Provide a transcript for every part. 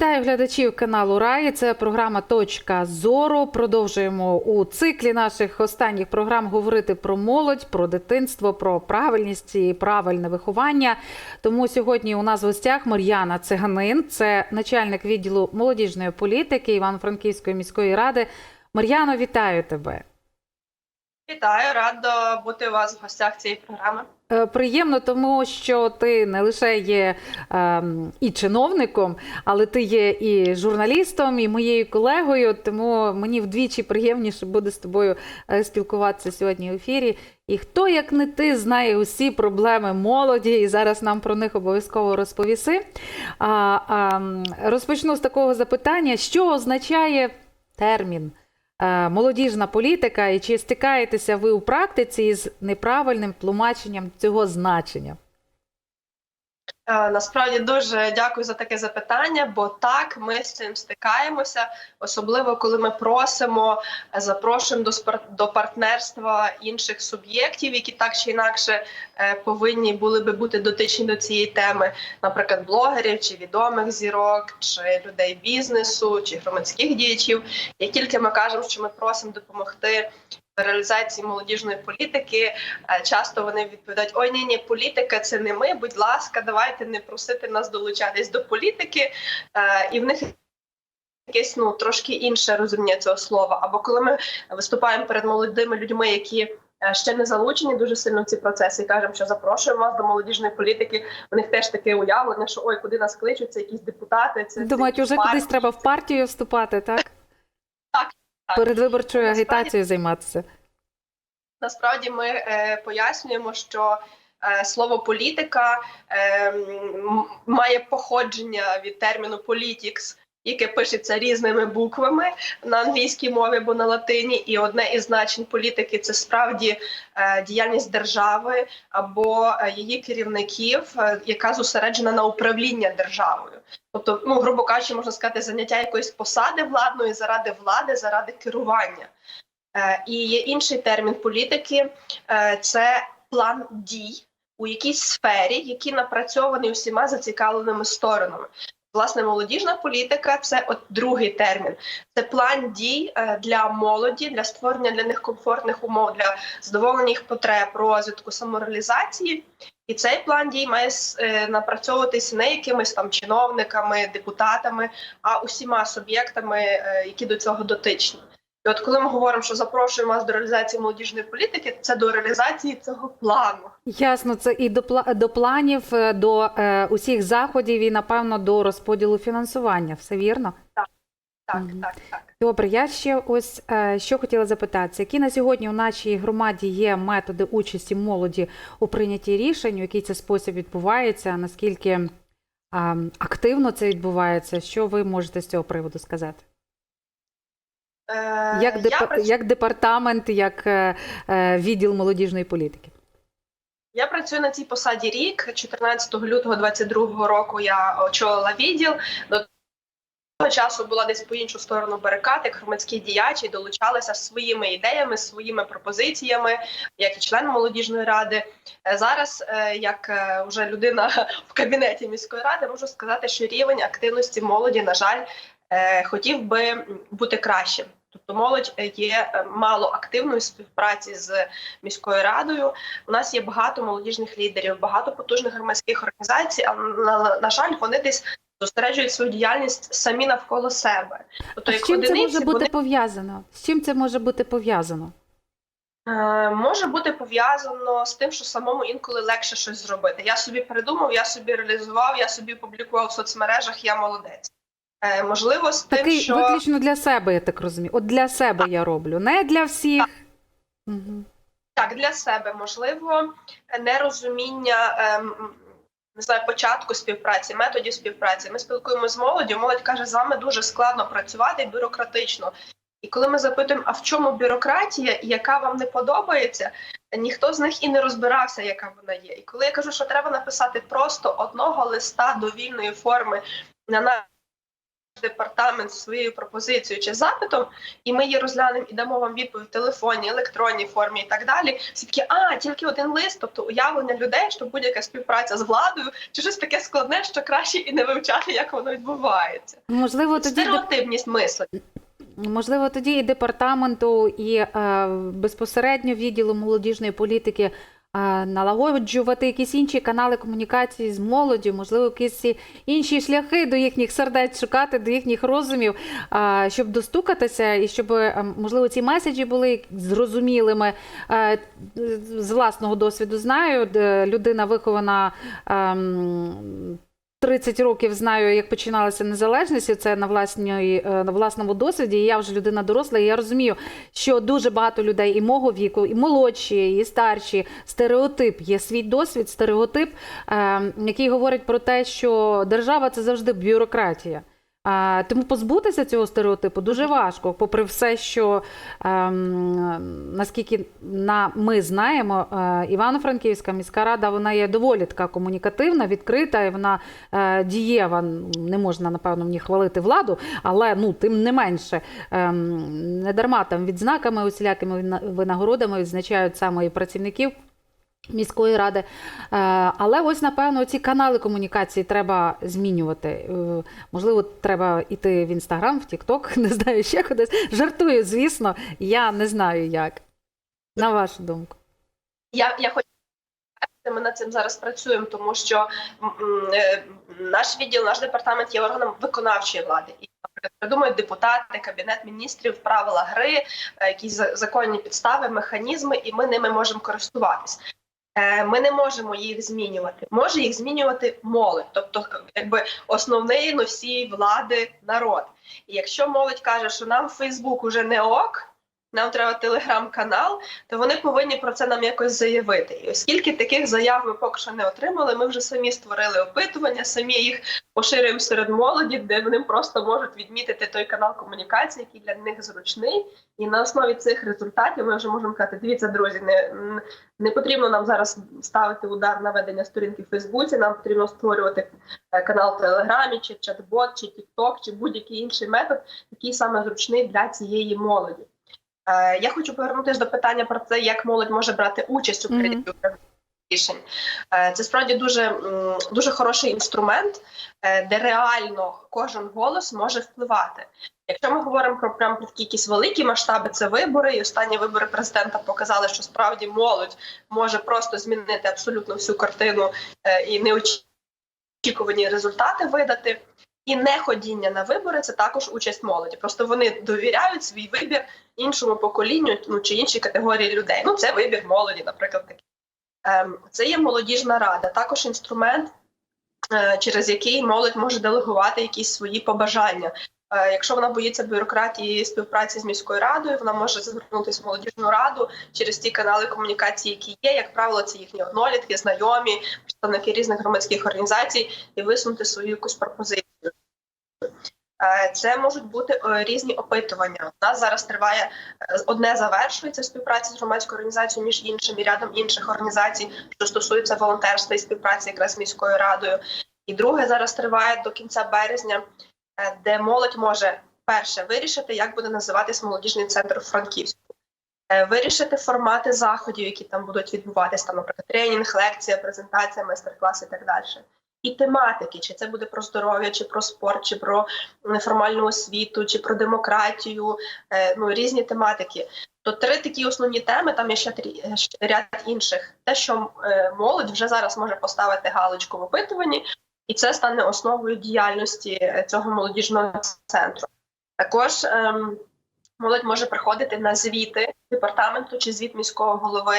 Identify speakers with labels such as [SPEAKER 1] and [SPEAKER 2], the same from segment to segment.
[SPEAKER 1] Вітаю глядачів каналу Раї. Це програма Точка зору. Продовжуємо у циклі наших останніх програм говорити про молодь, про дитинство, про правильність і правильне виховання. Тому сьогодні у нас в гостях Мар'яна Циганин, це начальник відділу молодіжної політики Івано-Франківської міської ради. Мар'яно, вітаю тебе.
[SPEAKER 2] Вітаю, рада бути у вас в гостях цієї програми.
[SPEAKER 1] Е, Приємно, тому що ти не лише є ем, і чиновником, але ти є і журналістом, і моєю колегою. Тому мені вдвічі приємніше буде з тобою е, спілкуватися сьогодні в ефірі. І хто, як не ти, знає усі проблеми молоді, і зараз нам про них обов'язково розповіси. А, а, розпочну з такого запитання: що означає термін? Е, Молодіжна політика, і чи стикаєтеся ви у практиці із неправильним тлумаченням цього значення?
[SPEAKER 2] Е, Насправді дуже дякую за таке запитання, бо так ми з цим стикаємося, особливо коли ми просимо, е, запрошуємо до до партнерства інших суб'єктів, які так чи інакше е, повинні були би бути дотичні до цієї теми, наприклад, блогерів чи відомих зірок, чи людей бізнесу, чи громадських діячів. Як тільки ми кажемо, що ми просимо допомогти. Реалізації молодіжної політики Е, часто вони відповідають: ой, ні, ні, політика це не ми. Будь ласка, давайте не просити нас долучатись до політики. Е, І в них якесь ну трошки інше розуміння цього слова. Або коли ми виступаємо перед молодими людьми, які е, ще не залучені дуже сильно в ці процеси, і кажемо, що запрошуємо вас до молодіжної політики. У них теж таке уявлення, що ой, куди нас кличуть, це якісь депутати. Це
[SPEAKER 1] Думають, уже кудись треба в партію вступати? Так,
[SPEAKER 2] так.
[SPEAKER 1] Передвиборчою агітацією займатися.
[SPEAKER 2] Насправді ми е, пояснюємо, що е, слово політика е, має походження від терміну politics, яке пишеться різними буквами на англійській мові або на латині. І одне із значень політики це справді е, діяльність держави або е, її керівників, е, яка зосереджена на управління державою. Тобто, ну грубо кажучи, можна сказати, заняття якоїсь посади владної заради влади, заради керування. І є інший термін політики це план дій у якійсь сфері, які напрацьовані усіма зацікавленими сторонами. Власне, молодіжна політика це от другий термін. Це план дій е, для молоді, для створення для них комфортних умов, для задоволення їх потреб, розвитку, самореалізації. І цей план дій має е, напрацьовуватись не якимись там чиновниками, депутатами, а усіма суб'єктами, е, які до цього дотичні. І от коли ми говоримо, що запрошуємо вас до реалізації молодіжної політики, це до реалізації цього плану.
[SPEAKER 1] Ясно, це і до, до планів, е, до е, усіх заходів і, напевно, до розподілу фінансування. Все вірно?
[SPEAKER 2] Так,
[SPEAKER 1] Мгм.
[SPEAKER 2] так, так.
[SPEAKER 1] Добре, я ще ось е, що хотіла запитатися, які на сьогодні у нашій громаді є методи участі молоді у прийнятті рішень, у який це спосіб відбувається, наскільки е, активно це відбувається? Що ви можете з цього приводу сказати?
[SPEAKER 2] Е,
[SPEAKER 1] Як,
[SPEAKER 2] я
[SPEAKER 1] депа-
[SPEAKER 2] працю-
[SPEAKER 1] як департамент, як е, е, відділ молодіжної політики?
[SPEAKER 2] Я працюю на цій посаді рік. 14 лютого 2022 року я очолила відділ. До того часу була десь по іншу сторону барикад, як громадські діячі долучалися своїми ідеями, своїми пропозиціями, як і член молодіжної ради. Зараз, як вже людина в кабінеті міської ради, можу сказати, що рівень активності молоді, на жаль, хотів би бути кращим. Тобто молодь е, є е, мало активною в співпраці з міською радою. У нас є багато молодіжних лідерів, багато потужних громадських організацій, але на, на жаль, вони десь зосереджують свою діяльність самі навколо себе. Тобто,
[SPEAKER 1] А
[SPEAKER 2] як
[SPEAKER 1] з чим це може бути
[SPEAKER 2] вони
[SPEAKER 1] пов'язано? З чим це може бути пов'язано?
[SPEAKER 2] Е, може бути пов'язано з тим, що самому інколи легше щось зробити. Я собі придумав, я собі реалізував, я собі публікував в соцмережах, я молодець. Е, можливо, з тим,
[SPEAKER 1] Такий
[SPEAKER 2] що
[SPEAKER 1] виключно для себе, я так розумію. От для себе я роблю, не для всіх. Угу.
[SPEAKER 2] так для себе можливо нерозуміння. ем, Не знаю, початку співпраці, методів співпраці. Ми спілкуємося з молоддю. Молодь каже, з вами дуже складно працювати бюрократично. І коли ми запитуємо, а в чому бюрократія, і яка вам не подобається, ніхто з них і не розбирався, яка вона є. І коли я кажу, що треба написати просто одного листа довільної форми на департамент своєю пропозицією чи запитом, і ми її розглянемо і дамо вам відповідь в телефонній, електронній формі і так далі. Всі такі, а тільки один лист, тобто уявлення людей, що будь-яка співпраця з владою чи щось таке складне, що краще і не вивчати, як воно відбувається.
[SPEAKER 1] Можливо, тоді деп-
[SPEAKER 2] мислення.
[SPEAKER 1] Можливо, тоді і департаменту, і е, безпосередньо відділу молодіжної політики налагоджувати якісь інші канали комунікації з молоддю, можливо, якісь інші шляхи до їхніх сердець шукати, до їхніх розумів, щоб достукатися, і щоб можливо ці меседжі були зрозумілими. З власного досвіду знаю, людина вихована. Ем, 30 років знаю, як починалася незалежність, і це на власній е, на власному досвіді. І я вже людина доросла, і я розумію, що дуже багато людей і мого віку, і молодші, і старші стереотип є свій досвід, стереотип, е, який говорить про те, що держава це завжди бюрократія. Тому позбутися цього стереотипу дуже важко, попри все, що ем, наскільки на, ми знаємо, е, Івано-Франківська міська рада вона є доволі така комунікативна, відкрита, і вона е, дієва. Не можна, напевно, мені хвалити владу, але ну, тим не менше, ем, не дарма там відзнаками, усілякими винагородами відзначають саме і працівників. Міської ради, Е, але ось напевно ці канали комунікації треба змінювати. Е, Можливо, треба йти в інстаграм, в Тікток, не знаю, ще кудись. Жартую, звісно, я не знаю як. На вашу думку.
[SPEAKER 2] Я, я хочу ми над цим зараз працюємо, тому що е, наш відділ, наш департамент є органом виконавчої влади. І придумують депутати, кабінет міністрів, правила гри, якісь законні підстави, механізми, і ми ними можемо користуватись. Е, Ми не можемо їх змінювати. Може їх змінювати молодь, тобто якби основний носій влади народ. І якщо молодь каже, що нам Фейсбук уже не ок, нам треба телеграм-канал, то вони повинні про це нам якось заявити. І оскільки таких заяв ми поки що не отримали, ми вже самі створили опитування, самі їх поширюємо серед молоді, де вони просто можуть відмітити той канал комунікації, який для них зручний. І на основі цих результатів ми вже можемо казати: дивіться, друзі, не, не потрібно нам зараз ставити удар на ведення сторінки в Фейсбуці. Нам потрібно створювати е, канал в Телеграмі, чи чат-бот, чи Тікток, чи будь-який інший метод, який саме зручний для цієї молоді. Е, Я хочу повернутися до питання про те, як молодь може брати участь у
[SPEAKER 1] Мгм.
[SPEAKER 2] прийнятті рішень. Це справді дуже, дуже хороший інструмент, е, де реально кожен голос може впливати. Якщо ми говоримо про прям про такі якісь великі масштаби, це вибори, і останні вибори президента показали, що справді молодь може просто змінити абсолютно всю картину е, і неочікувані результати видати. І неходіння на вибори це також участь молоді. Просто вони довіряють свій вибір іншому поколінню, ну чи іншій категорії людей. Ну це вибір молоді, наприклад, такий. Ем, Це є молодіжна рада, також інструмент, е, через який молодь може делегувати якісь свої побажання. Е, Якщо вона боїться бюрократії співпраці з міською радою, вона може звернутися в молодіжну раду через ті канали комунікації, які є. Як правило, це їхні однолітки, знайомі, представники різних громадських організацій, і висунути свою якусь пропозицію. Е, Це можуть бути е, різні опитування. У нас зараз триває е, одне завершується співпраця з громадською організацією між іншим і рядом інших організацій, що стосується волонтерства і співпраці якраз з міською радою. І друге зараз триває до кінця березня, де молодь може перше вирішити, як буде називатись молодіжний центр у Франківську. Вирішити формати заходів, які там будуть відбуватись, там, наприклад, тренінг, лекція, презентація, майстер-клас і так далі. І тематики, чи це буде про здоров'я, чи про спорт, чи про неформальну освіту, чи про демократію, е, ну різні тематики. То три такі основні теми. Там є ще е, ряд інших. Те, що е, молодь вже зараз може поставити галочку в опитуванні, і це стане основою діяльності цього молодіжного центру. Також ем, молодь може приходити на звіти департаменту чи звіт міського голови.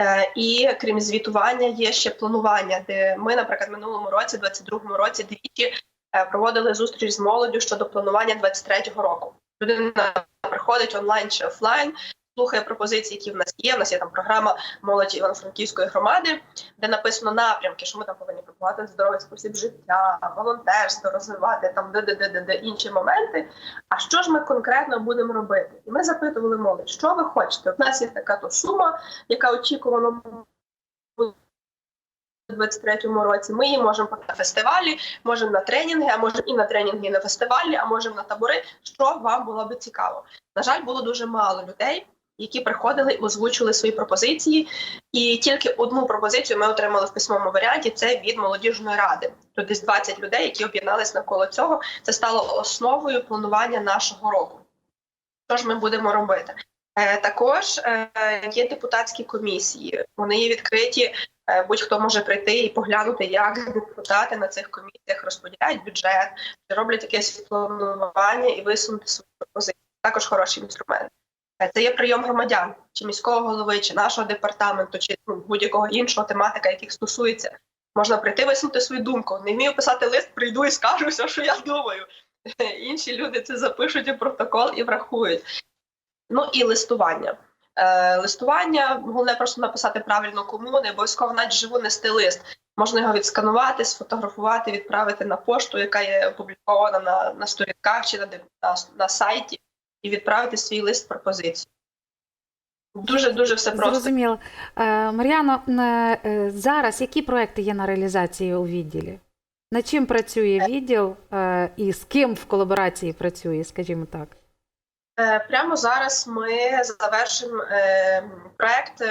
[SPEAKER 2] Е, І крім звітування, є ще планування, де ми, наприклад, минулому році, 22-му році, двічі е, проводили зустріч з молоддю щодо планування 23-го року. Людина приходить онлайн чи офлайн, слухає пропозиції, які в нас є. У нас є там програма молоді Івано-Франківської громади, де написано напрямки, що ми там повинні пропагувати здоровий спосіб життя, волонтерство, розвивати там де де де де де інші моменти. А що ж ми конкретно будемо робити? І ми запитували молодь, що ви хочете? У нас є така то сума, яка очікувано у 23-му році. Ми її можемо на фестивалі, можемо на тренінги, а можемо і на тренінги, і на фестивалі, а можемо на табори. Що вам було би цікаво? На жаль, було дуже мало людей, які приходили і озвучували свої пропозиції. І тільки одну пропозицію ми отримали в письмовому варіанті. Це від молодіжної ради. Тут десь 20 людей, які об'єднались навколо цього. Це стало основою планування нашого року. Що ж ми будемо робити? Е, також е, є депутатські комісії. Вони є відкриті. Е, Будь-хто може прийти і поглянути, як депутати на цих комісіях розподіляють бюджет, роблять якесь планування і висунути свої пропозиції. Також хороший інструмент. Е, Це є прийом громадян, чи міського голови, чи нашого департаменту, чи ну, будь-якого іншого тематика, яких стосується. Можна прийти висунути свою думку. Не вмію писати лист, прийду і скажу все, що я думаю. Інші люди це запишуть у протокол і врахують. Ну і листування. Е, листування головне просто написати правильно кому, не обов'язково навіть живу нести лист. Можна його відсканувати, сфотографувати, відправити на пошту, яка є опублікована на, на сторінках чи на, на, на сайті, і відправити свій лист пропозицію. Дуже дуже все просто.
[SPEAKER 1] Зрозуміло. Е, Мар'яно, е, е, зараз які проекти є на реалізації у відділі? Над чим працює відділ і з ким в колаборації працює, скажімо так?
[SPEAKER 2] Прямо зараз ми завершимо проект,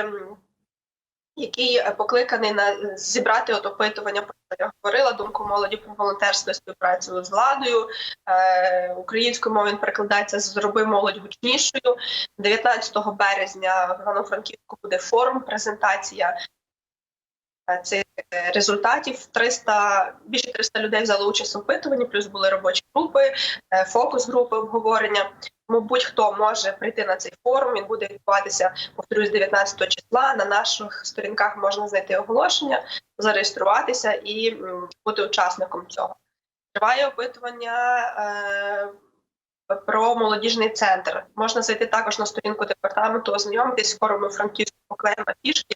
[SPEAKER 2] який е, покликаний на зібрати от опитування, про я говорила, думку молоді про волонтерство співпрацю з владою. Е, Українською мовою він перекладається «Зроби молодь гучнішою. 19 березня в Івано-Франківську буде форум, презентація е, цих е, результатів. 300, більше 300 людей взяли участь в опитуванні, плюс були робочі групи, е, фокус-групи обговорення. Будь-хто може прийти на цей форум. Він буде відбуватися, повторюсь, 19 числа. На наших сторінках можна знайти оголошення, зареєструватися і бути учасником цього. Триває опитування е, про молодіжний центр. Можна зайти також на сторінку департаменту, ознайомитись з форумом франківського поклеєм фішки.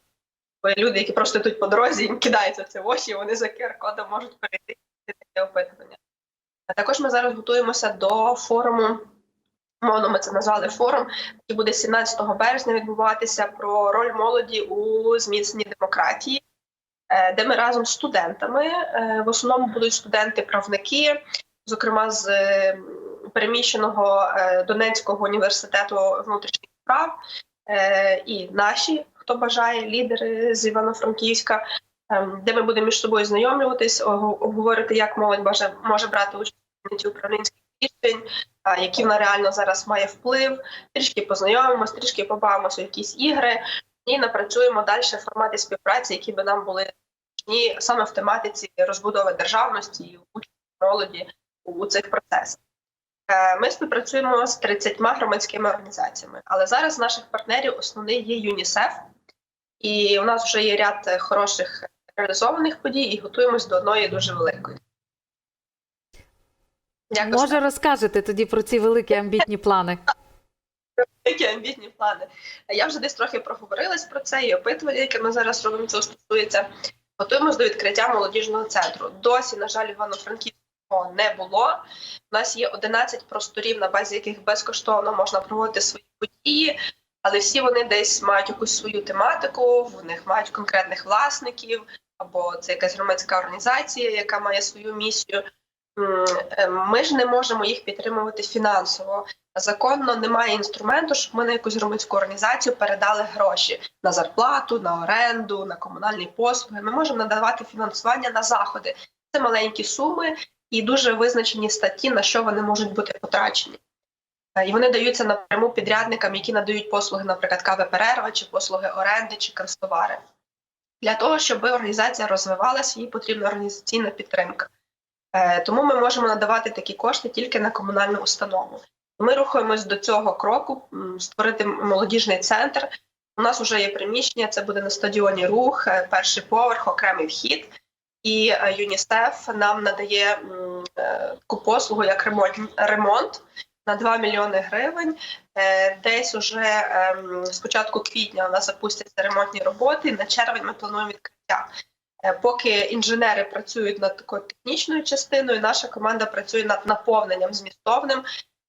[SPEAKER 2] Бо люди, які просто йдуть по дорозі, їм кидаються в це в очі, вони за QR-кодом можуть перейти таке опитування. А також ми зараз готуємося до форуму. Мовно ми це назвали форум, який буде 17 березня відбуватися про роль молоді у зміцненні демократії, е, де ми разом з студентами е, в основному будуть студенти-правники, зокрема з е, переміщеного Донецького університету внутрішніх справ, і наші, хто бажає, лідери з Івано-Франківська, ем, де ми будемо між собою знайомлюватись, обговорити, як молодь може, брати участь в прийнятті управлінських рішень, який вона реально зараз має вплив. Трішки познайомимося, трішки побавимося в якісь ігри і напрацюємо далі в форматі співпраці, які би нам були зручні саме в тематиці розбудови державності і участі молоді у цих процесах. Е, Ми співпрацюємо з 30 громадськими організаціями, але зараз наших партнерів основний є ЮНІСЕФ, і у нас вже є ряд хороших реалізованих подій, і готуємось до одної дуже великої. Якось
[SPEAKER 1] Може, розкажете тоді про ці великі амбітні плани?
[SPEAKER 2] Які амбітні плани. Я вже десь трохи проговорилась про це, і опитування, яке ми зараз робимо, цього стосується. Готуємось до відкриття молодіжного центру. Досі, на жаль, Івано-Франківського не було. У нас є 11 просторів, на базі яких безкоштовно можна проводити свої події, але всі вони десь мають якусь свою тематику, в них мають конкретних власників, або це якась громадська організація, яка має свою місію. Е, Ми ж не можемо їх підтримувати фінансово законно немає інструменту, щоб ми на якусь громадську організацію передали гроші на зарплату, на оренду, на комунальні послуги. Ми можемо надавати фінансування на заходи. Це маленькі суми і дуже визначені статті, на що вони можуть бути потрачені. Е, І вони даються напряму підрядникам, які надають послуги, наприклад, кави перерва, чи послуги оренди, чи канцтовари. Для того, щоб організація розвивалася, їй потрібна організаційна підтримка. Е, Тому ми можемо надавати такі кошти тільки на комунальну установу. Ми рухаємось до цього кроку створити молодіжний центр. У нас вже є приміщення, це буде на стадіоні рух, е, перший поверх, окремий вхід. І е, ЮНІСЕФ нам надає таку послугу як ремонт, ремонт на 2 мільйони гривень. Десь уже ем, з початку квітня у нас запустяться ремонтні роботи. На червень ми плануємо відкриття. Е, Поки інженери працюють над такою технічною частиною, наша команда працює над наповненням змістовним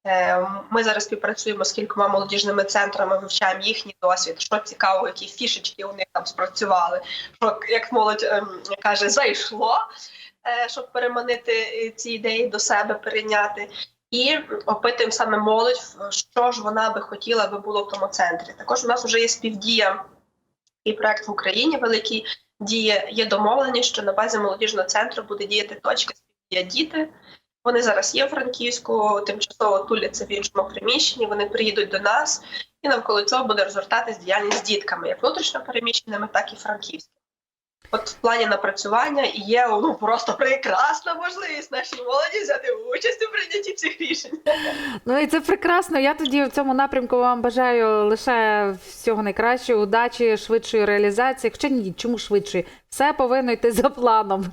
[SPEAKER 2] Е, Ми зараз співпрацюємо з кількома молодіжними центрами, вивчаємо їхній досвід, що цікаво, які фішечки у них там спрацювали, що як молодь ем, каже, зайшло, е, щоб переманити ці ідеї до себе, перейняти. І опитуємо саме молодь, що ж вона би хотіла, аби було в тому центрі. Також у нас вже є співдія і проект в Україні великий діє. Є домовленість, що на базі молодіжного центру буде діяти точка співдія діти. Вони зараз є в Франківську, тимчасово туляться в іншому приміщенні. Вони приїдуть до нас, і навколо цього буде розгортатись діяльність з дітками, як внутрішньо переміщеними, так і франківськими. От в плані напрацювання є ну просто прекрасна можливість нашій молоді взяти участь у прийнятті цих рішень.
[SPEAKER 1] Ну і це прекрасно. Я тоді в цьому напрямку вам бажаю лише всього найкращого, удачі, швидшої реалізації. Хоча ні, чому швидшої? Все повинно йти за планом.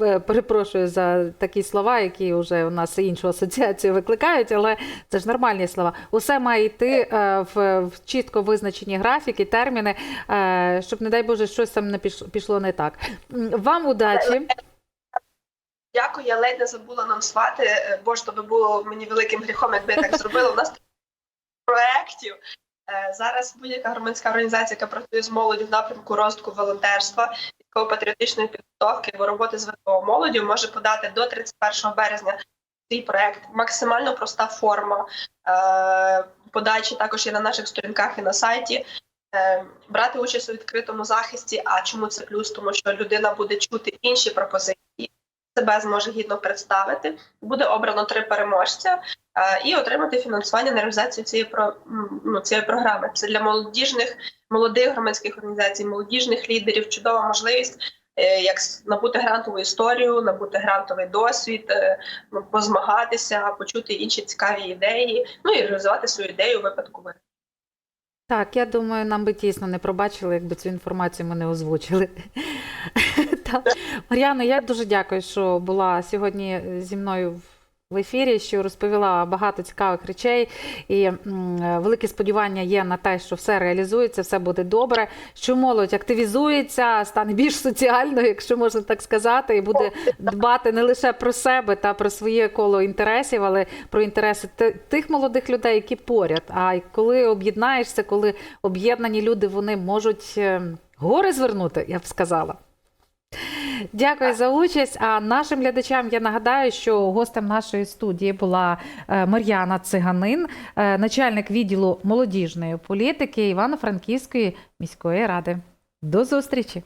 [SPEAKER 1] Е, Перепрошую за такі слова, які вже у нас іншу асоціацію викликають, але це ж нормальні слова. Усе має йти е, в, чітко визначені графіки, терміни, е, щоб, не дай Боже, щось там не піш- пішло не так. Вам удачі.
[SPEAKER 2] Дякую, я ледь не забула нам свати. Е, Боже, то би було мені великим гріхом, якби я так зробила. У нас проєктів. Зараз будь-яка громадська організація, яка працює з молоддю в напрямку розвитку волонтерства, військово-патріотичної підготовки або роботи з ВПО молоддю, може подати до 31 березня свій проект. Максимально проста форма е, подачі також є на наших сторінках і на сайті. Е, Брати участь у відкритому захисті. А чому це плюс? Тому що людина буде чути інші пропозиції, себе зможе гідно представити. Буде обрано три переможця е, і отримати фінансування на реалізацію цієї про ну, цієї програми. Це для молодіжних молодих громадських організацій, молодіжних лідерів. Чудова можливість. е, Як набути грантову історію, набути грантовий досвід, е, ну, позмагатися, почути інші цікаві ідеї, ну і реалізувати свою ідею у випадку.
[SPEAKER 1] Так, я думаю, нам би тісно не пробачили, якби цю інформацію ми не озвучили. Мар'яна, я дуже дякую, що була сьогодні зі мною в ефірі, що розповіла багато цікавих речей. І велике сподівання є на те, що все реалізується, все буде добре. Що молодь активізується, стане більш соціальною, якщо можна так сказати, і буде дбати не лише про себе та про своє коло інтересів, але про інтереси тих молодих людей, які поряд. А коли об'єднаєшся, коли об'єднані люди вони можуть е, гори звернути, я б сказала. Дякую за участь. А нашим глядачам я нагадаю, що гостем нашої студії була е, Мар'яна Циганин, е, начальник відділу молодіжної політики Івано-Франківської міської ради. До зустрічі!